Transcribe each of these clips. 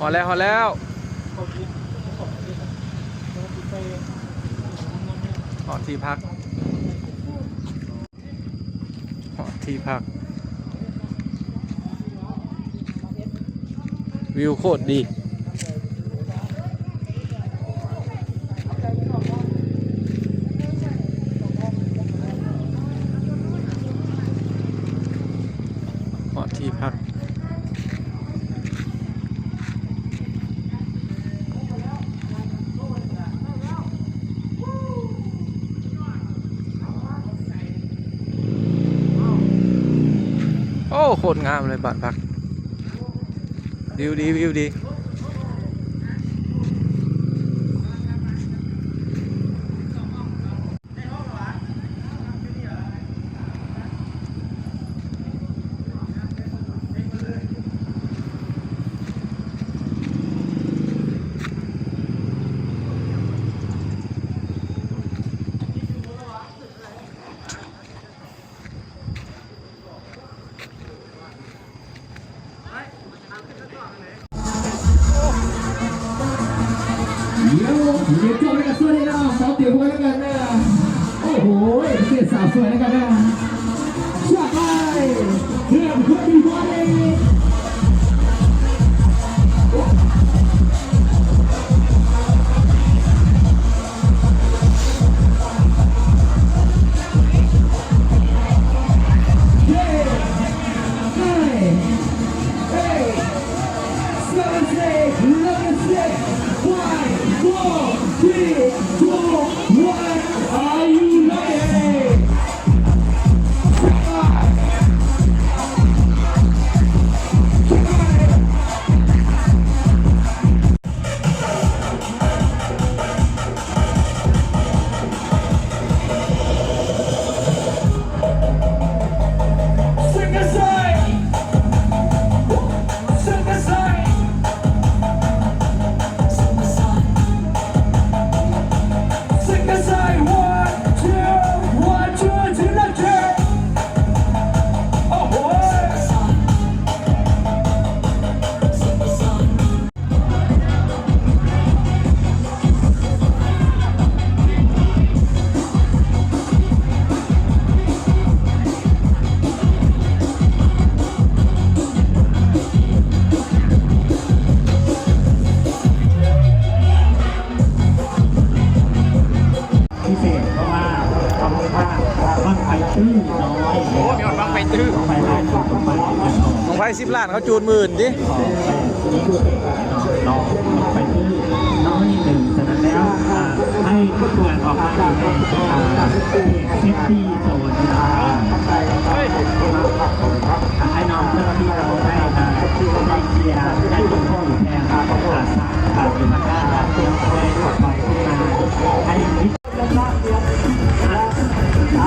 หอแล้วหอแล้วหอที่พักหอที่พัก วิวโคตรดี หอที่พัก โอ้โคตรงามเลยบ้านพักวิวดีวิวดี เดี๋ยวเดี๋ยวจบแล้วกันสวยเลยนะขอเตี๋ยวไว้แล้วกันนะโอ้โหเสียสาวสวยแล้วกันนะ บ้างไฟตื้อน้อยโอ้มีคนบ้างไฟตื้อไปได้ของไฟสิบล้านเขาจูนหมื่นดิน้อง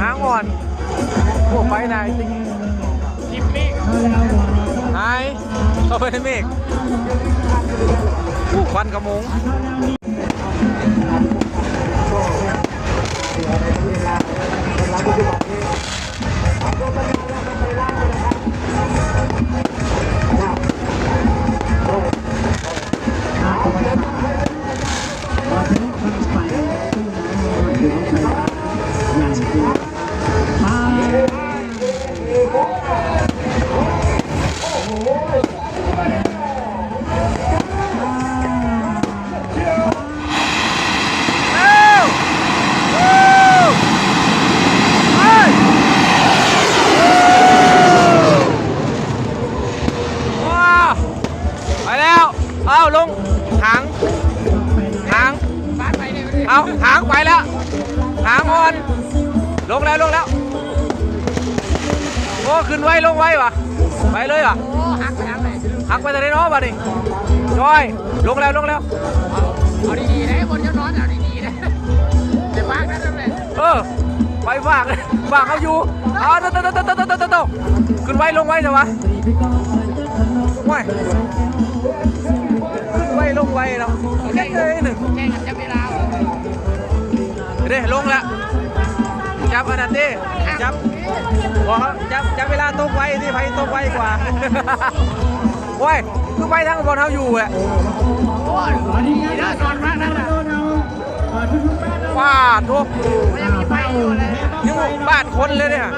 หางวอนพวกไปไหนทิมมี่ไอ้เข้าไปในเมฆควันกระมงาหางไปแล้ว หางอ่อน ลงแล้วลงแล้ว โอ้ขึ้นไว้ลงไว้วะไปเลยวะหักไปทางไหนหักไปทางได้น้อบ่ดิจอย ลงแล้วลงแล้ว เอาดีๆนะบนเจ้น้อนเอาดีๆนะจะวฟากนะนั่นแหละเออ ไปฝากฝากเขาอยู่เอาโตโตโตโตโตโตโตขึ้นไว้ลงไว้ใช่ะหมไม่ขึ้นไว้ลงไว้เราะแค่เลยหนึ่งแค่กันจะเวลา เด้ลงล้วจับอันนั้นดิจับบอกจับจับเวลาตกไว้ที่ไผตกไว้กว่าโอ้ยคือไปทางบอลเขาอยู่แหละโอ้ยดีนะตอนฟางนั่นแหละว้าทุกยังมีไฟอยู่เลยยังบ้านคนเลยเนี่ย